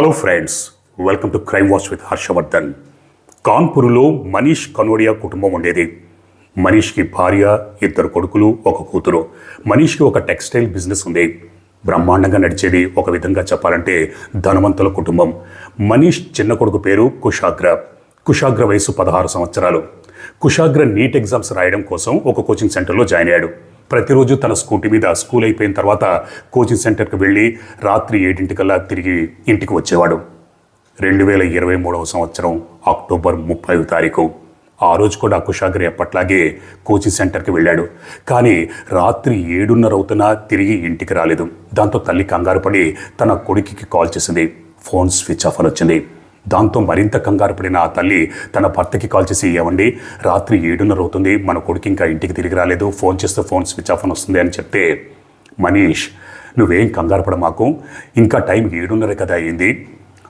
Hello friends welcome to crime watch with Harshavardhan కాన్పూర్లో Manish Kanodia కుటుంబం ఉండేది. మనీష్కి భార్య ఇద్దరు కొడుకులు ఒక కూతురు. మనీష్కి ఒక టెక్స్టైల్ బిజినెస్ ఉంది. బ్రహ్మాండంగా నడిచేది ఒక విధంగా చెప్పాలంటే ధనవంతుల కుటుంబం. మనీష్ చిన్న కొడుకు పేరు కుషాగ్ర కుషాగ్ర వయసు పదహారు సంవత్సరాలు. కుషాగ్ర నీట్ ఎగ్జామ్స్ రాయడం కోసం ఒక కోచింగ్ సెంటర్లో జాయిన్ అయ్యాడు. ప్రతిరోజు తన స్కూటీ మీద స్కూల్ అయిపోయిన తర్వాత కోచింగ్ సెంటర్కి వెళ్ళి రాత్రి ఏడింటికల్లా తిరిగి ఇంటికి వచ్చేవాడు. రెండు వేల ఇరవై మూడవ సంవత్సరం అక్టోబర్ ముప్పై తారీఖు. ఆ రోజు కూడా కుషాగ్రి ఎప్పట్లాగే కోచింగ్ సెంటర్కి వెళ్ళాడు. కానీ రాత్రి ఏడున్నర అవుతున్నా తిరిగి ఇంటికి రాలేదు. దాంతో తల్లి కంగారు పడి తన కొడుకుకి కాల్ చేసింది. ఫోన్ స్విచ్ ఆఫ్ అని వచ్చింది. దాంతో మరింత కంగారు పడిన ఆ తల్లి తన భర్తకి కాల్ చేసి ఏమండి రాత్రి ఏడున్నర అవుతుంది మన కొడుకు ఇంకా ఇంటికి తిరిగి రాలేదు ఫోన్ చేస్తే ఫోన్ స్విచ్ ఆఫ్ అని వస్తుంది అని చెప్తే మనీష్ నువ్వేం కంగారు పడ మాకు ఇంకా టైం ఏడున్నర కదా అయింది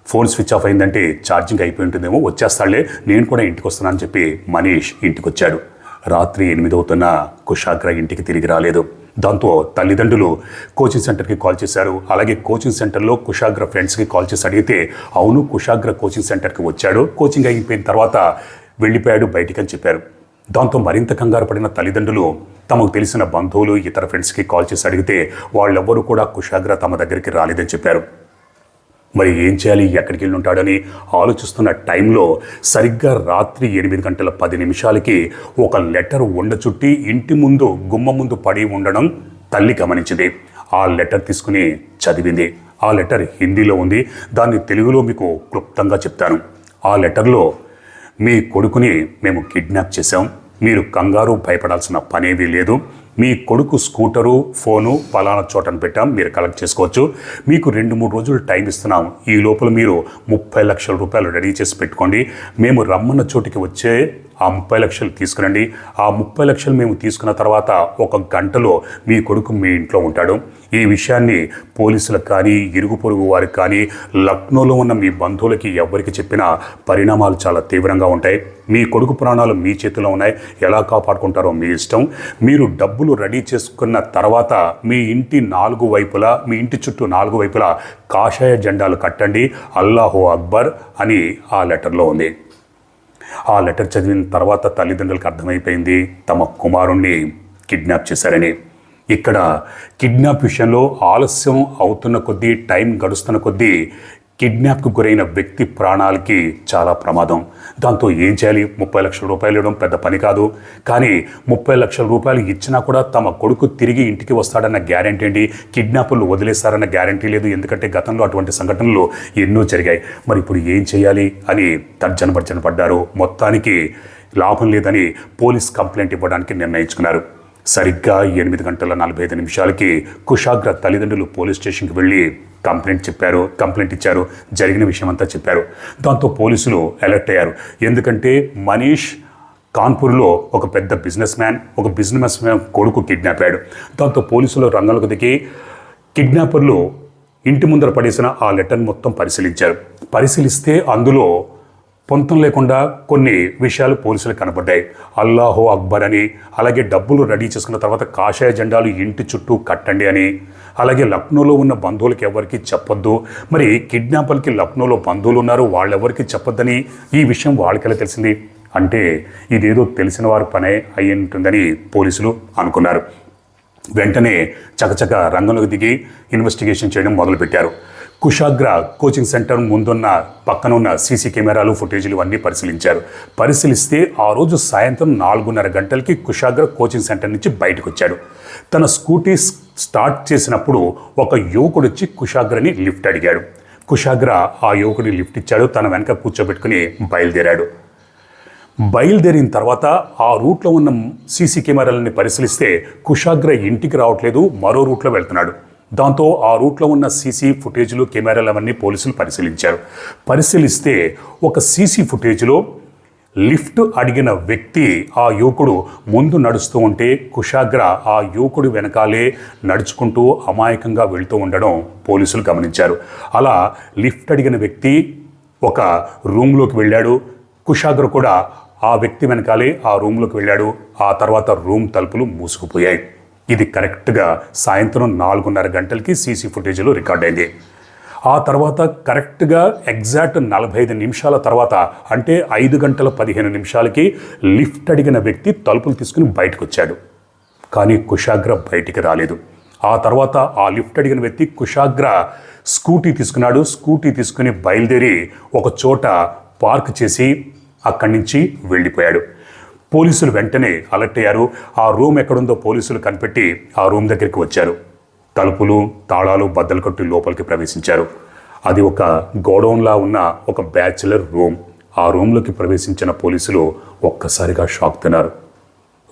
ఫోన్ స్విచ్ ఆఫ్ అయిందంటే ఛార్జింగ్ అయిపోయి ఉంటుందేమో వచ్చేస్తాడులే నేను కూడా ఇంటికి వస్తున్నానని చెప్పి మనీష్ ఇంటికి వచ్చాడు రాత్రి ఎనిమిది అవుతున్న కుషాగ్ర ఇంటికి తిరిగి రాలేదు. దాంతో తల్లిదండ్రులు కోచింగ్ సెంటర్కి కాల్ చేశారు. అలాగే కోచింగ్ సెంటర్లో కుషాగ్ర ఫ్రెండ్స్కి కాల్ చేసి అడిగితే అవును కుషాగ్ర కోచింగ్ సెంటర్కి వచ్చాడు. కోచింగ్ అయిపోయిన తర్వాత వెళ్ళిపోయాడు బయటికి అని చెప్పారు. దాంతో మరింత కంగారు పడిన తల్లిదండ్రులు తమకు తెలిసిన బంధువులు ఇతర ఫ్రెండ్స్కి కాల్ చేసి అడిగితే వాళ్ళెవ్వరూ కూడా కుషాగ్ర తమ దగ్గరికి రాలేదని చెప్పారు. మరి ఏం చేయాలి? ఎక్కడికి వెళ్ళి ఉంటాడని ఆలోచిస్తున్న టైంలో సరిగ్గా రాత్రి ఎనిమిది గంటల పది నిమిషాలకి ఒక లెటర్ ఉండ చుట్టి ఇంటి ముందు గుమ్మ ముందు పడి ఉండడం తల్లి గమనించింది. ఆ లెటర్ తీసుకుని చదివింది. ఆ లెటర్ హిందీలో ఉంది. దాన్ని తెలుగులో మీకు క్లుప్తంగా చెప్తాను. ఆ లెటర్లో మీ కొడుకుని మేము కిడ్నాప్ చేశాం. మీరు కంగారు భయపడాల్సిన పనేమీ లేదు. మీ కొడుకు స్కూటరు ఫోను పలానా చోటను పెట్టాం మీరు కలెక్ట్ చేసుకోవచ్చు. మీకు రెండు మూడు రోజులు టైం ఇస్తున్నాం. ఈ లోపల మీరు ముప్పై లక్షల రూపాయలు రెడీ చేసి పెట్టుకోండి. మేము రమ్మన్న చోటికి వచ్చే ఆ ముప్పై లక్షలు తీసుకురండి. ఆ ముప్పై లక్షలు మేము తీసుకున్న తర్వాత ఒక గంటలో మీ కొడుకు మీ ఇంట్లో ఉంటాడు. ఈ విషయాన్ని పోలీసులకు కానీ ఇరుగు పొరుగు వారికి కానీ లక్నోలో ఉన్న మీ బంధువులకి ఎవరికి చెప్పినా పరిణామాలు చాలా తీవ్రంగా ఉంటాయి. మీ కొడుకు ప్రాణాలు మీ చేతిలో ఉన్నాయి. ఎలా కాపాడుకుంటారో మీ ఇష్టం. మీరు డబ్బులు రెడీ చేసుకున్న తర్వాత మీ ఇంటి నాలుగు వైపులా మీ ఇంటి చుట్టూ నాలుగు వైపులా కాషాయ జెండాలు కట్టండి. అల్లాహో అక్బర్ అని ఆ లెటర్లో ఉంది. ఆ లెటర్ చదివిన తర్వాత తల్లిదండ్రులకు అర్థమైపోయింది తమ కుమారుణ్ణి కిడ్నాప్ చేశారని. ఇక్కడ కిడ్నాప్ విషయంలో ఆలస్యం అవుతున్న కొద్దీ టైం గడుస్తున్న కొద్దీ కిడ్నాప్కు గురైన వ్యక్తి ప్రాణాలకి చాలా ప్రమాదం. దాంతో ఏం చేయాలి? ముప్పై లక్షల రూపాయలు ఇవ్వడం పెద్ద పని కాదు. కానీ ముప్పై లక్షల రూపాయలు ఇచ్చినా కూడా తమ కొడుకు తిరిగి ఇంటికి వస్తాడన్న గ్యారంటీ ఏంటి? కిడ్నాపులు వదిలేస్తారన్న గ్యారంటీ లేదు. ఎందుకంటే గతంలో అటువంటి సంఘటనలు ఎన్నో జరిగాయి. మరి ఇప్పుడు ఏం చేయాలి? అని తర్జన భర్జన పడ్డారు. మొత్తానికి లాభం లేదని పోలీస్ కంప్లైంట్ ఇవ్వడానికి నిర్ణయించుకున్నారు. సరిగ్గా ఎనిమిది గంటల నలభై ఐదు నిమిషాలకి కుషాగ్ర తల్లిదండ్రులు పోలీస్ స్టేషన్కి వెళ్ళి కంప్లైంట్ చెప్పారు కంప్లైంట్ ఇచ్చారు జరిగిన విషయం అంతా చెప్పారు. దాంతో పోలీసులు అలర్ట్ అయ్యారు. ఎందుకంటే మనీష్ కాన్పూర్లో ఒక పెద్ద బిజినెస్ మ్యాన్ ఒక బిజినెస్ మ్యాన్ కొడుకు కిడ్నాప్ అయ్యాడు. దాంతో పోలీసులు రంగంలోకి దిగి కిడ్నాపర్లు ఇంటి ముందర పడేసిన ఆ లెటర్ మొత్తం పరిశీలించారు. పరిశీలిస్తే అందులో పొంతం లేకుండా కొన్ని విషయాలు పోలీసులు కనబడ్డాయి అల్లాహో అక్బర్ అని అలాగే డబ్బులు రెడీ చేసుకున్న తర్వాత కాషాయ జెండాలు ఇంటి చుట్టూ కట్టండి అని అలాగే లక్నోలో ఉన్న బంధువులకి ఎవరికి చెప్పొద్దు. మరి కిడ్నాపర్కి లక్నోలో బంధువులు ఉన్నారు వాళ్ళెవరికి చెప్పొద్దని ఈ విషయం వాళ్ళకెలా తెలిసింది? అంటే ఇదేదో తెలిసిన వారి పనే అయి ఉంటుందని పోలీసులు అనుకున్నారు. వెంటనే చకచక రంగంలోకి దిగి ఇన్వెస్టిగేషన్ చేయడం మొదలుపెట్టారు. కుషాగ్ర కోచింగ్ సెంటర్ ముందున్న పక్కన ఉన్న సీసీ కెమెరాలు ఫుటేజీలు అన్నీ పరిశీలించారు. పరిశీలిస్తే ఆ రోజు సాయంత్రం నాలుగున్నర గంటలకి కుషాగ్ర కోచింగ్ సెంటర్ నుంచి బయటకు వచ్చాడు తన స్కూటీ స్టార్ట్ చేసినప్పుడు ఒక యువకుడు వచ్చి కుషాగ్రని లిఫ్ట్ అడిగాడు. కుషాగ్ర ఆ యువకుడిని లిఫ్ట్ ఇచ్చాడు తన వెనక కూర్చోబెట్టుకుని బయలుదేరాడు. బయలుదేరిన తర్వాత ఆ రూట్లో ఉన్న సీసీ కెమెరాలని పరిశీలిస్తే కుషాగ్ర ఇంటికి రావట్లేదు మరో రూట్లో వెళ్తున్నాడు. దాంతో ఆ రూట్లో ఉన్న సీసీ ఫుటేజ్లు కెమెరాలు అవన్నీ పోలీసులు పరిశీలించారు. పరిశీలిస్తే ఒక సీసీ ఫుటేజ్లో లిఫ్ట్ అడిగిన వ్యక్తి ఆ యువకుడు ముందు నడుస్తూ ఉంటే కుషాగ్ర ఆ యువకుడు వెనకాలే నడుచుకుంటూ అమాయకంగా వెళ్తూ ఉండడం పోలీసులు గమనించారు. అలా లిఫ్ట్ అడిగిన వ్యక్తి ఒక రూమ్లోకి వెళ్ళాడు. కుషాగ్ర కూడా ఆ వ్యక్తి వెనకాలే ఆ రూమ్లోకి వెళ్ళాడు. ఆ తర్వాత రూమ్ తలుపులు మూసుకుపోయాయి. ఇది కరెక్ట్గా సాయంత్రం నాలుగున్నర గంటలకి సీసీ ఫుటేజ్లో రికార్డ్ అయింది. ఆ తర్వాత కరెక్ట్గా ఎగ్జాక్ట్ నలభై ఐదు నిమిషాల తర్వాత అంటే ఐదు గంటల పదిహేను నిమిషాలకి లిఫ్ట్ అడిగిన వ్యక్తి తలుపులు తీసుకుని బయటకు వచ్చాడు కానీ కుషాగ్ర బయటికి రాలేదు. ఆ తర్వాత ఆ లిఫ్ట్ అడిగిన వ్యక్తి కుషాగ్ర స్కూటీ తీసుకున్నాడు. స్కూటీ తీసుకుని బయలుదేరి ఒక చోట పార్క్ చేసి అక్కడి నుంచి వెళ్ళిపోయాడు. పోలీసులు వెంటనే అలర్ట్ అయ్యారు. ఆ రూమ్ ఎక్కడుందో పోలీసులు కనిపెట్టి ఆ రూమ్ దగ్గరికి వచ్చారు. తలుపులు తాళాలు బద్దలు కొట్టి లోపలికి ప్రవేశించారు. అది ఒక గోడౌన్లా ఉన్న ఒక బ్యాచులర్ రూమ్. ఆ రూమ్లోకి ప్రవేశించిన పోలీసులు ఒక్కసారిగా షాక్ తిన్నారు.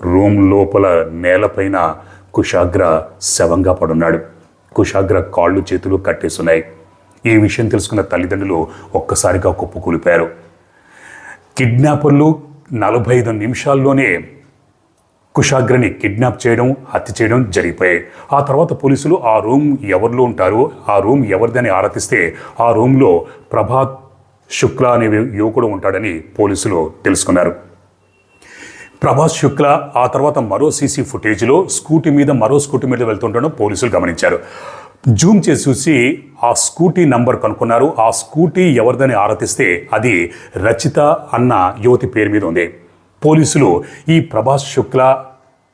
రూమ్ లోపల నేలపైన కుషాగ్ర శవంగా పడున్నాడు. కుషాగ్ర కాళ్ళు చేతులు కట్టేస్తున్నాయి ఈ విషయం తెలుసుకున్న తల్లిదండ్రులు ఒక్కసారిగా కుప్పకూలిపోయారు. కిడ్నాపర్లు నలభై ఐదు నిమిషాల్లోనే కుషాగ్రని కిడ్నాప్ చేయడం హత్య చేయడం జరిగిపోయాయి. ఆ తర్వాత పోలీసులు ఆ రూమ్ ఎవరిలో ఉంటారు ఆ రూమ్ ఎవరిదని ఆరాధిస్తే ఆ రూమ్లో ప్రభాత్ శుక్లా అనే యువకుడు ఉంటాడని పోలీసులు తెలుసుకున్నారు. ప్రభాస్ శుక్ల ఆ తర్వాత మరో సీసీ ఫుటేజ్లో స్కూటీ మీద మరో స్కూటీ మీద వెళ్తుండడం పోలీసులు గమనించారు. జూమ్ చేసి చూసి ఆ స్కూటీ నంబర్ కనుక్కున్నారు. ఆ స్కూటీ ఎవరిదని ఆరాధిస్తే అది రచిత అన్న యువతి పేరు మీద ఉంది. పోలీసులు ఈ ప్రభాస్ శుక్ల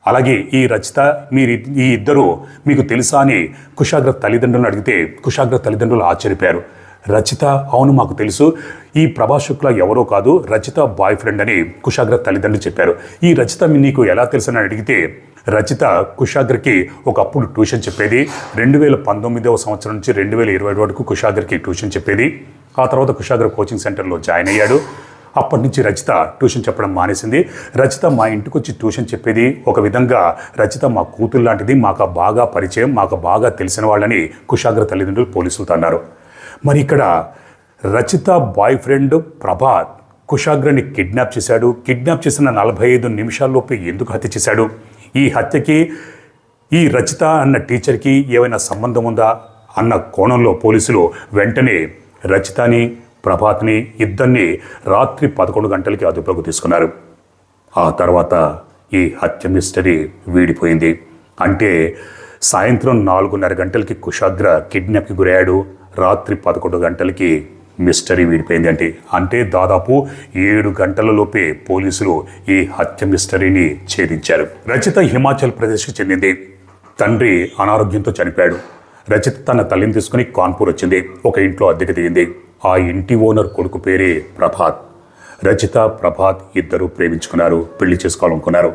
అలాగే ఈ రచిత మీరు ఈ ఇద్దరు మీకు తెలుసా అని కుషాగ్ర తల్లిదండ్రులను అడిగితే కుషాగ్ర తల్లిదండ్రులు ఆశ్చర్యపోయారు. రచిత అవును మాకు తెలుసు. ఈ ప్రభాస్ శుక్ల ఎవరో కాదు రచిత బాయ్ ఫ్రెండ్ అని కుషాగ్ర తల్లిదండ్రులు చెప్పారు. ఈ రచిత నీకు ఎలా తెలుసని అడిగితే రచిత కుషాగ్రకి ఒకప్పుడు ట్యూషన్ చెప్పేది. రెండు వేల పంతొమ్మిదవ సంవత్సరం నుంచి రెండు వేల ఇరవై వరకు కుషాగ్రకి ట్యూషన్ చెప్పేది. ఆ తర్వాత కుషాగ్ర కోచింగ్ సెంటర్లో జాయిన్ అయ్యాడు. అప్పటి నుంచి రచిత ట్యూషన్ చెప్పడం మానేసింది. రచిత మా ఇంటికి వచ్చి ట్యూషన్ చెప్పేది. ఒక విధంగా రచిత మా కూతురు లాంటిది మాకు బాగా పరిచయం మాకు బాగా తెలిసిన వాళ్ళని కుషాగ్ర తల్లిదండ్రులు పోలీసులతో అన్నారు. మరి ఇక్కడ రచిత బాయ్ ఫ్రెండ్ ప్రభాత్ కుషాగ్రని కిడ్నాప్ చేశాడు. కిడ్నాప్ చేసిన నలభై ఐదు నిమిషాల్లోపే ఎందుకు హత్య చేశాడు? ఈ హత్యకి ఈ రచిత అన్న టీచర్కి ఏమైనా సంబంధం ఉందా? అన్న కోణంలో పోలీసులు వెంటనే రచితని ప్రభాత్ని ఇద్దరిని రాత్రి పదకొండు గంటలకి అదుపులోకి తీసుకున్నారు. ఆ తర్వాత ఈ హత్య మిస్టరీ వీడిపోయింది. అంటే సాయంత్రం నాలుగున్నర గంటలకి కుషాగ్ర కిడ్నాప్కి గురయ్యాడు. రాత్రి పదకొండు గంటలకి మిస్టరీ వీడిపోయింది అంటే అంటే దాదాపు ఏడు గంటలలోపే పోలీసులు ఈ హత్య మిస్టరీని ఛేదించారు. రచిత హిమాచల్ ప్రదేశ్కి చెందింది. తండ్రి అనారోగ్యంతో చనిపోయాడు. రచిత తన తల్లిని తీసుకుని కాన్పూర్ వచ్చింది. ఒక ఇంట్లో అద్దెకి దిగింది. ఆ ఇంటి ఓనర్ కొడుకు పేరే ప్రభాత్. రచిత ప్రభాత్ ఇద్దరు ప్రేమించుకున్నారు పెళ్ళి చేసుకోవాలనుకున్నారు.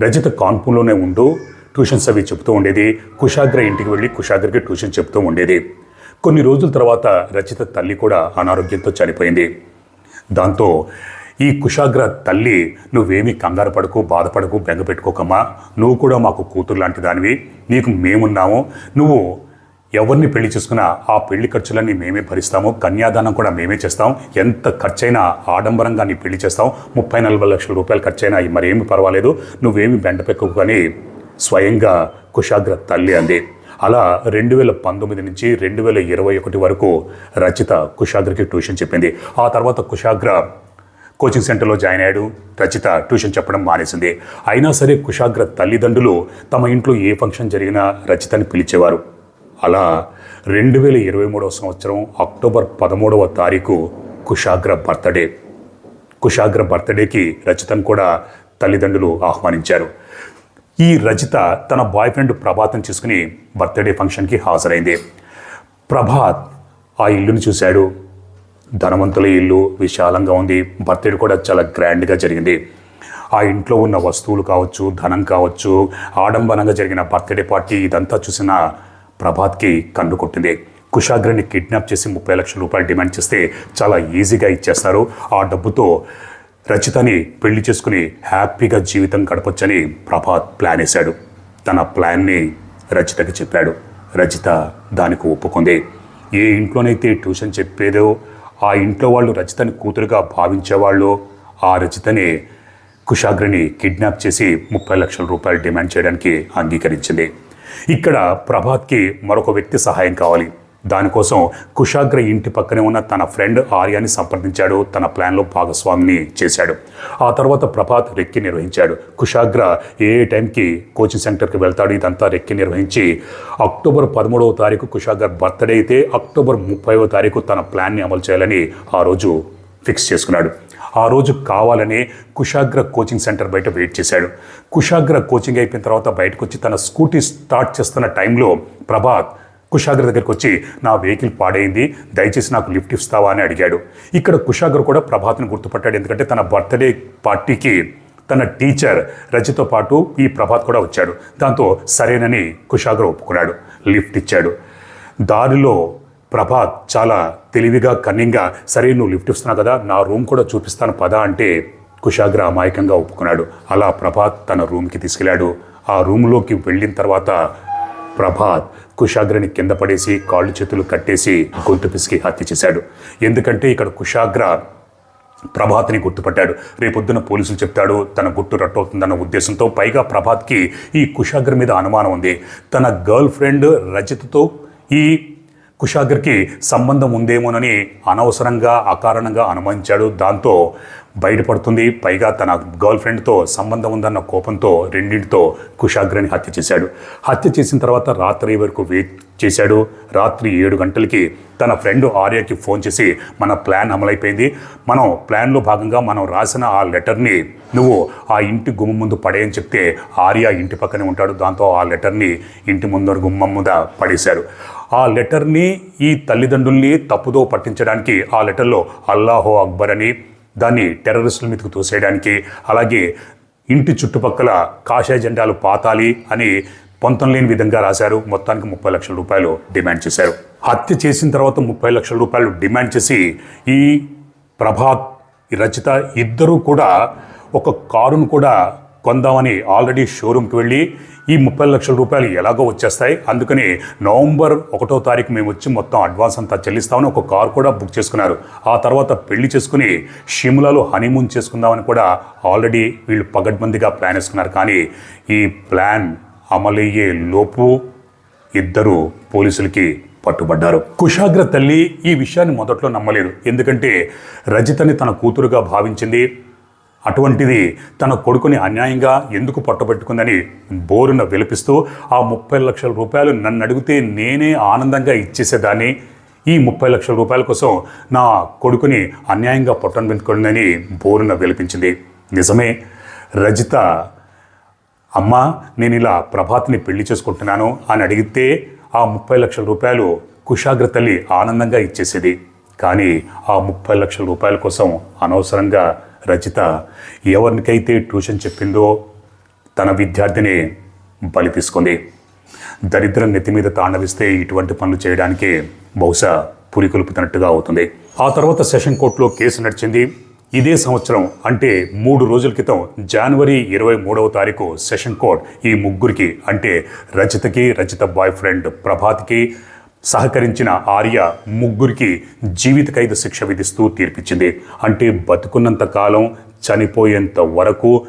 రచిత కాన్పూర్లోనే ఉంటూ ట్యూషన్స్ అవి చెప్తూ ఉండేది. కుషాగ్ర ఇంటికి వెళ్ళి కుషాగ్రకి ట్యూషన్ చెప్తూ ఉండేది. కొన్ని రోజుల తర్వాత రచిత తల్లి కూడా అనారోగ్యంతో చనిపోయింది. దాంతో ఈ కుషాగ్ర తల్లి నువ్వేమీ కంగారు పడకు బాధపడకు బెంగ పెట్టుకోకమ్మా. నువ్వు కూడా మాకు కూతురు లాంటి దానివి. నీకు మేమున్నాము. నువ్వు ఎవరిని పెళ్ళి చేసుకున్నా ఆ పెళ్ళి ఖర్చులన్నీ మేమే భరిస్తాము. కన్యాదానం కూడా మేమే చేస్తాం. ఎంత ఖర్చైనా ఆడంబరంగా నీ పెళ్ళి చేస్తాం. ముప్పై నలభై లక్షల రూపాయలు ఖర్చైనా మరేమి పర్వాలేదు. నువ్వేమి బెండ పెక్కకు కానీ స్వయంగా కుషాగ్ర తల్లి అంది. అలా రెండు వేల పంతొమ్మిది నుంచి రెండు వేల ఇరవై ఒకటి వరకు రచిత కుషాగ్రకి ట్యూషన్ చెప్పింది. ఆ తర్వాత కుషాగ్ర కోచింగ్ సెంటర్లో జాయిన్ అయ్యాడు. రచిత ట్యూషన్ చెప్పడం మానేసింది. అయినా సరే కుషాగ్ర తల్లిదండ్రులు తమ ఇంట్లో ఏ ఫంక్షన్ జరిగినా రచితని పిలిచేవారు. అలా రెండు వేల ఇరవై మూడవ సంవత్సరం అక్టోబర్ పదమూడవ తారీఖు కుషాగ్ర బర్త్డే. కుషాగ్ర బర్త్డేకి రచితను కూడా తల్లిదండ్రులు ఆహ్వానించారు. ఈ రచిత తన బాయ్ ఫ్రెండ్ ప్రభాత్ని చూసుకుని బర్త్డే ఫంక్షన్కి హాజరైంది. ప్రభాత్ ఆ ఇల్లుని చూశాడు. ధనవంతుల ఇల్లు విశాలంగా ఉంది. బర్త్డే కూడా చాలా గ్రాండ్గా జరిగింది. ఆ ఇంట్లో ఉన్న వస్తువులు కావచ్చు ధనం కావచ్చు ఆడంబరంగా జరిగిన బర్త్డే పార్టీ ఇదంతా చూసిన ప్రభాత్కి కన్ను కొట్టింది. కుషాగ్రని కిడ్నాప్ చేసి ముప్పై లక్షల రూపాయలు డిమాండ్ చేస్తే చాలా ఈజీగా ఇచ్చేస్తారు. ఆ డబ్బుతో రచితని పెళ్ళి చేసుకుని హ్యాపీగా జీవితం గడపొచ్చని ప్రభాత్ ప్లాన్ వేశాడు. తన ప్లాన్ని రచితకి చెప్పాడు. రచిత దానికి ఒప్పుకుంది. ఏ ఇంట్లోనైతే ట్యూషన్ చెప్పేదో ఆ ఇంట్లో వాళ్ళు రచితని కూతురుగా భావించేవాళ్ళు ఆ రచితని కుషాగ్రిని కిడ్నాప్ చేసి ముప్పై లక్షల రూపాయలు డిమాండ్ చేయడానికి అంగీకరించింది. ఇక్కడ ప్రభాత్కి మరొక వ్యక్తి సహాయం కావాలి. దానికోసం కుషాగ్ర ఇంటి పక్కనే ఉన్న తన ఫ్రెండ్ ఆర్యాని సంప్రదించాడు. తన ప్లాన్లో భాగస్వామిని చేశాడు. ఆ తర్వాత ప్రభాత్ రెక్కి నిర్వహించాడు. కుషాగ్ర ఏ టైంకి కోచింగ్ సెంటర్కి వెళ్తాడు ఇదంతా రెక్కి నిర్వహించి అక్టోబర్ పదమూడవ తారీఖు కుషాగ్ర బర్త్డే అయితే అక్టోబర్ ముప్పైవ తారీఖు తన ప్లాన్ని అమలు చేయాలని ఆ రోజు ఫిక్స్ చేసుకున్నాడు. ఆ రోజు కావాలనే కుషాగ్ర కోచింగ్ సెంటర్ బయట వెయిట్ చేశాడు. కుషాగ్ర కోచింగ్ అయిపోయిన తర్వాత బయటకు వచ్చి తన స్కూటీ స్టార్ట్ చేస్తున్న టైంలో ప్రభాత్ కుషాగర్ దగ్గరికి వచ్చి నా వెహికల్ పాడైంది దయచేసి నాకు లిఫ్ట్ ఇస్తావా? అని అడిగాడు. ఇక్కడ కుషాగర్ కూడా ప్రభాత్ని గుర్తుపట్టాడు. ఎందుకంటే తన బర్త్డే పార్టీకి తన టీచర్ రజతో పాటు ఈ ప్రభాత్ కూడా వచ్చాడు. దాంతో సరేనని కుషాగర్ ఒప్పుకున్నాడు. లిఫ్ట్ ఇచ్చాడు. దారిలో ప్రభాత్ చాలా తెలివిగా కన్నింగా సరే నువ్వు లిఫ్ట్ ఇస్తున్నావు కదా నా రూమ్ కూడా చూపిస్తాను పదా అంటే కుషాగ్ర అమాయకంగా ఒప్పుకున్నాడు. అలా ప్రభాత్ తన రూమ్కి తీసుకెళ్ళాడు. ఆ రూమ్లోకి వెళ్ళిన తర్వాత ప్రభాత్ కుషాగ్రని కింద పడేసి కాళ్ళు చేతులు కట్టేసి గొంతు పిసికి హత్య చేశాడు. ఎందుకంటే ఇక్కడ కుషాగ్ర ప్రభాత్ని గుర్తుపట్టాడు. రేపొద్దున పోలీసులు చెప్తాడు తన గుట్టు రట్టవుతుందన్న ఉద్దేశంతో పైగా ప్రభాత్కి ఈ కుషాగ్ర మీద అనుమానం ఉంది. తన గర్ల్ ఫ్రెండ్ రజిత్తో ఈ కుషాగర్కి సంబంధం ఉందేమోనని అనవసరంగా అకారణంగా అనుమానించాడు. దాంతో బయటపడుతుంది. పైగా తన గర్ల్ ఫ్రెండ్తో సంబంధం ఉందన్న కోపంతో రెండింటితో కుషాగ్రని హత్య చేశాడు. హత్య చేసిన తర్వాత రాత్రి వరకు వెయిట్ చేశాడు. రాత్రి ఏడు గంటలకి తన ఫ్రెండ్ ఆర్యకి ఫోన్ చేసి మన ప్లాన్ అమలైపోయింది. మనం ప్లాన్లో భాగంగా మనం రాసిన ఆ లెటర్ని నువ్వు ఆ ఇంటి గుమ్మ ముందు పడేయని చెప్తే ఆర్య ఇంటి పక్కనే ఉంటాడు. దాంతో ఆ లెటర్ని ఇంటి ముందర గుమ్మం మీద పడేశారు. ఆ లెటర్ని ఈ తల్లిదండ్రుల్ని తప్పుదో పట్టించడానికి ఆ లెటర్లో అల్లాహో అక్బర్ అని దాన్ని టెర్రరిస్టుల మీదకు తోసేయడానికి అలాగే ఇంటి చుట్టుపక్కల కాషాయ జెండాలు పాతాలి అని పొంతం లేని విధంగా రాశారు. మొత్తానికి ముప్పై లక్షల రూపాయలు డిమాండ్ చేశారు. హత్య చేసిన తర్వాత ముప్పై లక్షల రూపాయలు డిమాండ్ చేసి ఈ ప్రభాత్ రచిత ఇద్దరూ కూడా ఒక కారును కూడా కొందామని ఆల్రెడీ షోరూమ్కి వెళ్ళి ఈ ముప్పై లక్షల రూపాయలు ఎలాగో వచ్చేస్తాయి. అందుకని నవంబర్ ఒకటో తారీఖు మేము వచ్చి మొత్తం అడ్వాన్స్ అంతా చెల్లిస్తామని ఒక కార్ కూడా బుక్ చేసుకున్నారు. ఆ తర్వాత పెళ్ళి చేసుకుని షిమ్లాలో హనీమూన్ చేసుకుందామని కూడా ఆల్రెడీ వీళ్ళు పగడ్బందీగా ప్లాన్ వేసుకున్నారు. కానీ ఈ ప్లాన్ అమలయ్యే లోపు ఇద్దరు పోలీసులకి పట్టుబడ్డారు. కుషాగ్ర తల్లి ఈ విషయాన్ని మొదట్లో నమ్మలేదు. ఎందుకంటే రజితని తన కూతురుగా భావించింది. అటువంటిది తన కొడుకుని అన్యాయంగా ఎందుకు పట్టబెట్టుకుందని బోరున విలపిస్తూ ఆ ముప్పై లక్షల రూపాయలు నన్ను అడిగితే నేనే ఆనందంగా ఇచ్చేసేదాన్ని. ఈ ముప్పై లక్షల రూపాయల కోసం నా కొడుకుని అన్యాయంగా పొట్టను పెట్టుకుందని బోరున విలపించింది. నిజమే రజిత అమ్మ నేను ఇలా ప్రభాత్ని పెళ్ళి చేసుకుంటున్నాను అని అడిగితే ఆ ముప్పై లక్షల రూపాయలు కుషాగ్ర తల్లి ఆనందంగా ఇచ్చేసేది. కానీ ఆ ముప్పై లక్షల రూపాయల కోసం అనవసరంగా రచిత ఎవరికైతే ట్యూషన్ చెప్పిందో తన విద్యార్థిని బలి తీసుకుంది. దరిద్రం నెత్తి మీద తాండవిస్తే ఇటువంటి పనులు చేయడానికి బహుశా పురికొల్పుతున్నట్టుగా అవుతుంది. ఆ తర్వాత సెషన్ కోర్టులో కేసు నడిచింది. ఇదే సంవత్సరం అంటే మూడు రోజుల క్రితం జనవరి ఇరవై మూడవ తారీఖు సెషన్ కోర్ట్ ఈ ముగ్గురికి అంటే రచితకి రచిత బాయ్ ఫ్రెండ్ ప్రభాత్కి సహకరించిన ఆర్య ముగ్గురికి జీవిత ఖైదు శిక్ష విధిస్తూ తీర్పిచ్చింది. అంటే బతుకున్నంత కాలం చనిపోయేంత వరకు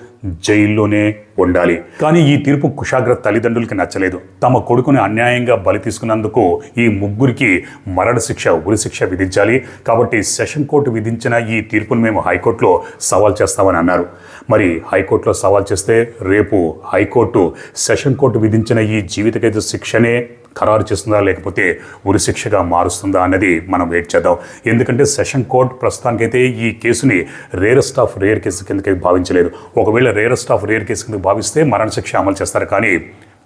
జైల్లోనే ఉండాలి. కానీ ఈ తీర్పు కుషాగ్ర తల్లిదండ్రులకి నచ్చలేదు. తమ కొడుకుని అన్యాయంగా బలి తీసుకున్నందుకు ఈ ముగ్గురికి మరణశిక్ష ఉరిశిక్ష విధించాలి. కాబట్టి సెషన్ కోర్టు విధించిన ఈ తీర్పును మేము హైకోర్టులో సవాల్ చేస్తామని అన్నారు. మరి హైకోర్టులో సవాల్ చేస్తే రేపు హైకోర్టు సెషన్ కోర్టు విధించిన ఈ జీవితఖైదు శిక్షనే ఖరారు చేస్తుందా లేకపోతే ఉరిశిక్షగా మారుస్తుందా అన్నది మనం వెయిట్ చేద్దాం. ఎందుకంటే సెషన్ కోర్ట్ ప్రస్తుతానికైతే ఈ కేసుని రేరెస్ట్ ఆఫ్ రేర్ కేసు కిందకి భావించలేదు. ఒకవేళ రేరెస్ట్ ఆఫ్ రేర్ కేసు కింద భావిస్తే మరణశిక్ష అమలు చేస్తారు కానీ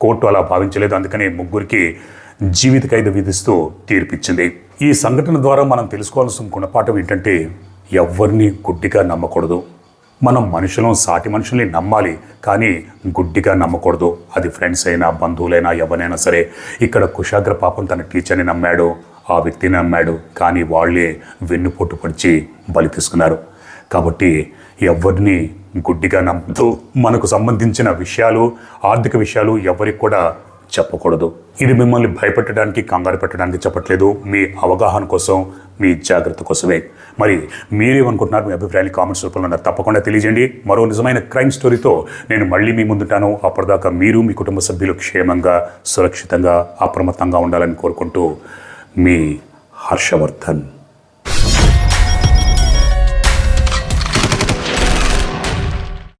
కోర్టు అలా భావించలేదు. అందుకని ముగ్గురికి జీవిత ఖైదు విధిస్తూ తీర్పిచ్చింది. ఈ సంఘటన ద్వారా మనం తెలుసుకోవాల్సిన గుణపాఠం ఏంటంటే ఎవరిని గుడ్డిగా నమ్మకూడదు. మనం మనుషులం సాటి మనుషుల్ని నమ్మాలి. కానీ గుడ్డిగా నమ్మకూడదు. అది ఫ్రెండ్స్ అయినా బంధువులైనా ఎవరైనా సరే. ఇక్కడ కుషాగ్ర పాపం తన టీచర్ని నమ్మాడు ఆ వ్యక్తిని నమ్మాడు. కానీ వాళ్ళే వెన్నుపోటు పడిచి బలి తీసుకున్నారు. కాబట్టి ఎవరిని గుడ్డిగా నమ్మదు మనకు సంబంధించిన విషయాలు ఆర్థిక విషయాలు ఎవరికి కూడా చెప్పకూడదు. ఇది మిమ్మల్ని భయపెట్టడానికి కంగారు పెట్టడానికి చెప్పట్లేదు. మీ అవగాహన కోసం మీ జాగ్రత్త కోసమే. మరి మీరేమనుకుంటున్నారు మీ అభిప్రాయాన్ని కామెంట్స్ రూపంలో నాకు తప్పకుండా తెలియజేయండి. మరో నిజమైన క్రైమ్ స్టోరీతో నేను మళ్ళీ మీ ముందుంటాను. అప్పటిదాకా మీరు మీ కుటుంబ సభ్యులు క్షేమంగా సురక్షితంగా అప్రమత్తంగా ఉండాలని కోరుకుంటూ మీ హర్షవర్ధన్.